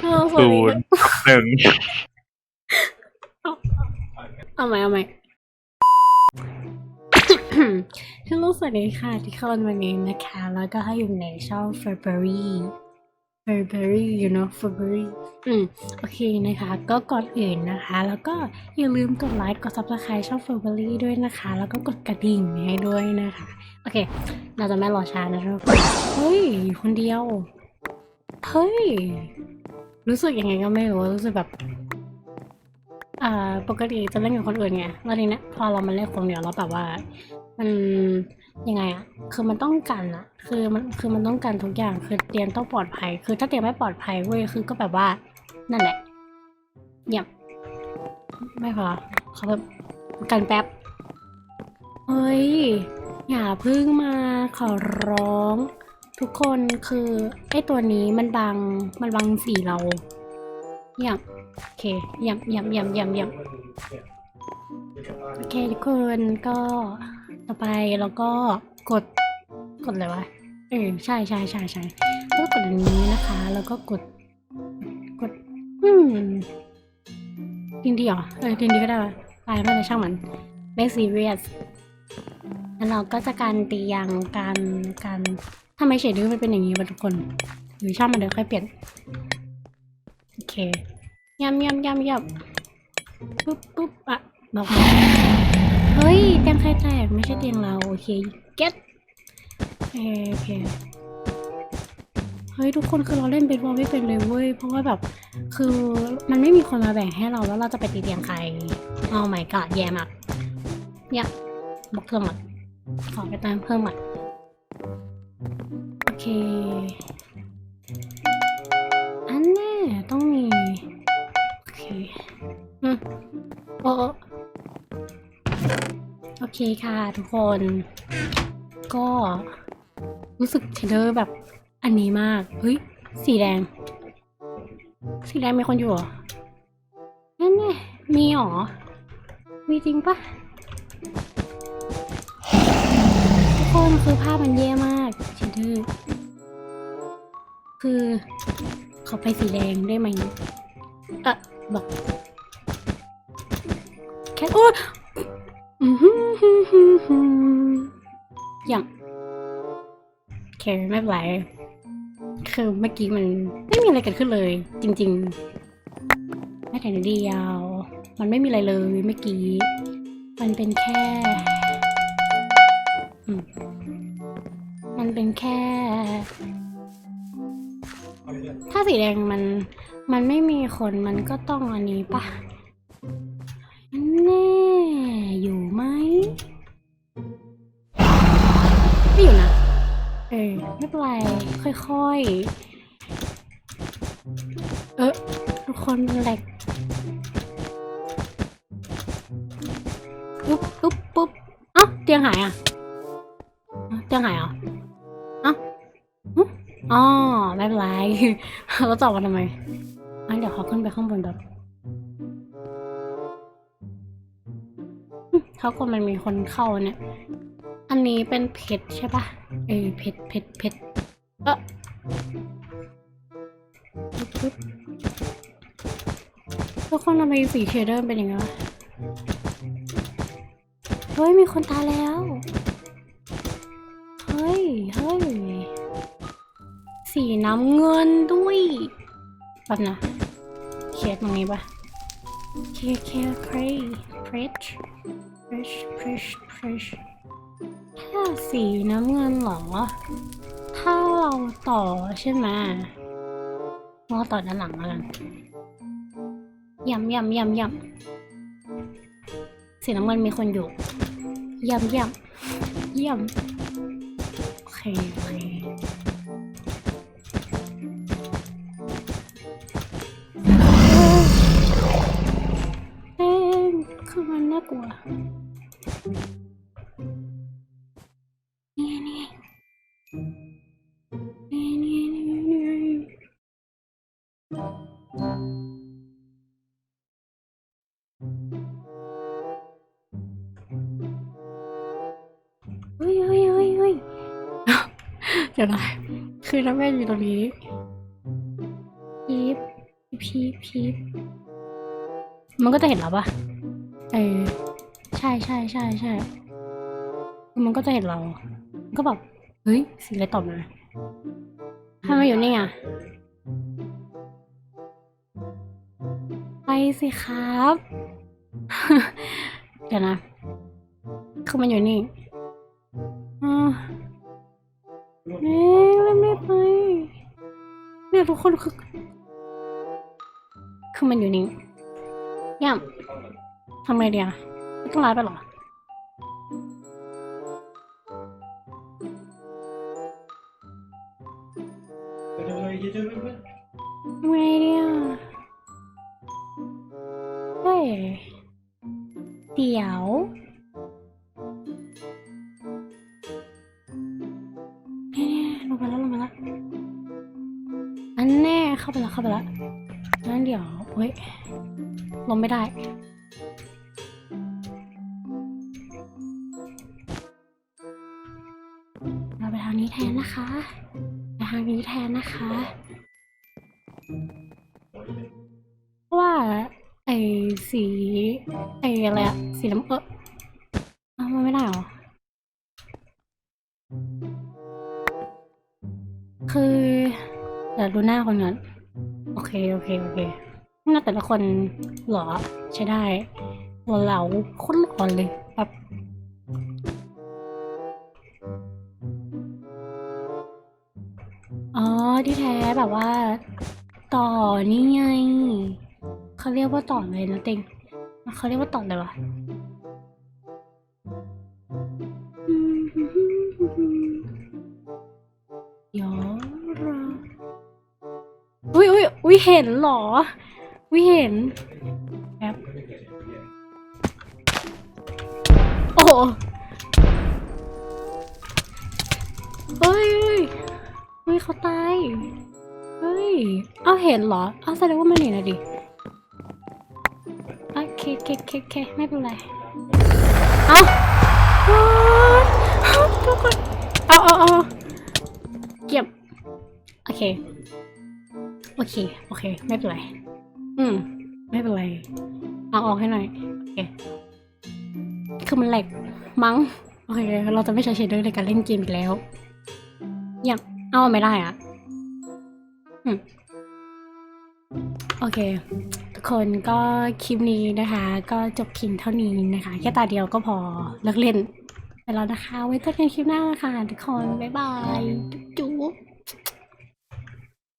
เออคนศูนี้นย์ทับหนึ่งเอาใหม่เอาใหม่ฮัลโหลสวัสดีค่ะที่เข้ามาวันนี้นะคะ แล้วก็ให้อยู่ในช่อง Furberry Furberry you know Furberry อืม โอเคนะคะ ก็ก่อนอื่นนะคะ แล้วก็อย่าลืมกดไลค์กด subscribe ช่อง Furberry ด้วยนะคะ แล้วก็กดกระดิ่งให้ด้วยนะคะ โอเค เราจะไม่รอช้านะทุกคนเฮ้ย อยู่คนเดียว เฮ้ย รู้สึกยังไงก็ไม่รู้รู้สึกแบบอ่าปกติจะเล่นกับคนอื่นไงแล้วทีเนี้ยพอเรามาเล่นคนเดียวแล้วแบบว่า มันยังไงอะคือมันต้องกันอะคือมันคือมันต้องกันทุกอย่างคือเตียงต้องปลอดภัย คือถ้าเตียงไม่ปลอดภัยเว้ยคือก็แบบว่านั่นแหละเงียบไม่พอเขาแบบกันแป๊บเฮ้ยอย่าพึ่งมาขอร้อง ทุกคนคือไอตัวนี้มันบังมันบังสีเราเยี่ยมโอเคเยี่ยมเยี่ยมเยี่ยมเยี่ยมเยี่ยมโอเคทุกคนก็ต่อไปแล้วก็กดกดอะไรวะเออใช่ใช่ใช่ใช่แล้วก็กดอันนี้นะคะ แล้วก็กดกดอืมดินดีเหรอเออดินดีก็ได้ตายไม่เป็นช่างมันไม่ซีเรียสแล้วเราก็จะการตียางการการ ทำไมเฉดดื้อมันเป็นอย่างนี้วะทุกคนหรือช่างมันเดี๋ยวค่อยเปลี่ยน โอเคยำยำยำยำปุ๊บปุ๊บอะบอกมาเฮ้ยเตียงใครแตกไม่ใช่เตียงเรา โอเคเก็ตโอเคเฮ้ยทุกคนคือเราเล่นเบสบอลไม่เป็นเลยเว้ยเพราะว่าแบบคือมันไม่มีคนมาแบ่งให้เราแล้วเราจะไปตีเตียงใครเอาใหม่กอดแย่มากเนี่ยบอกเพิ่มอะขอไปตามเพิ่มอะ โอเค อันแน่ต้องมี โอเคอืมโอโอเคค่ะทุกคน ก็รู้สึกเทเลอร์แบบอันนี้มาก เฮ้ย สีแดง สีแดงมีคนอยู่หรอนั่นไงมีหรอ มีจริงปะทุกคนคือภาพมันแย่มาก เดอร์ คือเขาไปสีแดงได้ไหมเอะบอก แค่โอ้อย่างเคไม่เป็นไรคือเมื่อกี้มันไม่มีอะไรเกิดขึ้นเลย จริงๆไม่แต่นดเดียวมันไม่มีอะไรเลยเมื่อกี้ มันเป็นแค่ อืม มันเป็นแค่ ถ้าสีแดงมัน มันไม่มีคนมันก็ต้องอันนี้ปะแน่อยู่ไหมไม่อยู่นะเออไม่เป็นไรค่อยๆ เออทุกคนมันแหลกปุ๊บปุ๊บปุ๊บเอ้าเตียงหายอะเตียงหายอเอ้าหึ อ๋อไม่เป็นไรเราจอดมาทำไมอันเดี๋ยวเขาขึ้นไปข้างบนแบบเขาคนมันมีคนเข้าเนี่ย อันนี้เป็นเพชรใช่ปะเออเพชรเพชรเพชรเออปึ๊บทุกคนทำไมสีเชเดอร์เป็นอย่างนี้วะเฮ้ย มีคนตายแล้ว เฮ้ย เฮ้ย สีน้ำเงินด้วยแบบนะเคสตรงนี้ปะเคเคเพรเพรชเพรชเพรชเพรชถ้าสีน้ำเงินเหรอ ถ้าเราต่อใช่ไหมเราต่อด้านหลังแล้วกันยำยำยำยำสีน้ำเงินมีคนอยู่ยำยำยำโอเคโอเค น่ากลัว นี่ไงนี่ไงนี่นี่นี่เฮ้ยเฮ้ยเฮ้ยเฮ้ยเดี๋ยวนะคือน้ำแม่อยู่ตรงนี้อีฟพีบพีบมันก็จะเห็นเราปะ เออ ใช่ใช่ใช่ใช่มันก็จะเห็นเรา ก็แบบเฮ้ยสีอะไรตอบมาทำไมอยู่นี่อะไปสิครับ เดี๋ยวนะ คือมันอยู่นี่อ่าเอ๊ะเล่นไม่ไปเนี่ยทุกคนคือ คือมันอยู่นี่ย่ำ ทำไงดีอะไม่ต้องไลฟ์ไปหรอทำไงดีอะเฮ้ยเดี๋ยวแน่ๆลงไปแล้วลงไปแล้วอันแน่เข้าไปแล้วเข้าไปแล้วงั้นเดี๋ยวเฮ้ยลงไม่ได้ ทางนี้แทนนะคะไปทางนี้แทนนะคะเพราะว่าไอ้สีไอ้อะไรอะสีน้ำเอออ้ามันไม่ได้เหรอ คือเดี๋ยวดูหน้าคนก่อนโอเค โอเค โอเคหน้าแต่ละคนหล่อใช้ได้หล่อเหลาคนหล่อเลยแบบ ที่แท้แบบว่า ต่อนี่ไงเขาเรียกว่าต่อเลยนะเต็งเขาเรียกว่าต่อเลยวะเดี๋ยวรออุ้ยอุ้ยอุ้ยเห็นเหรออุ้ยเห็นแป๊บโอ้เฮ้ย ยเฮ้ยเขาตาย เฮ้ย เอาเห็นเหรอ เอาแสดงว่ามันเห็นอะดิ โอเคเคเคเคไม่เป็นไรเอาเอาทุกคน เอาเอาเอาเก็บ โอเค โอเค โอเค ไม่เป็นไร อืม ไม่เป็นไร เอาออกให้หน่อย โอเค คือมันแหลกมั้ง โอเค เราจะไม่ใช้เชดเดอร์ในการเล่นเกมอีกแล้วอยัง เอาไม่ได้อะโอเค ทุกคนก็คลิปนี้นะคะ ก็จบเพียงเท่านี้นะคะ แค่ตาเดียวก็พอเลิกเล่นไปแล้วนะคะ ไว้เจอกันคลิปหน้านะคะทุกคน บ๊ายบาย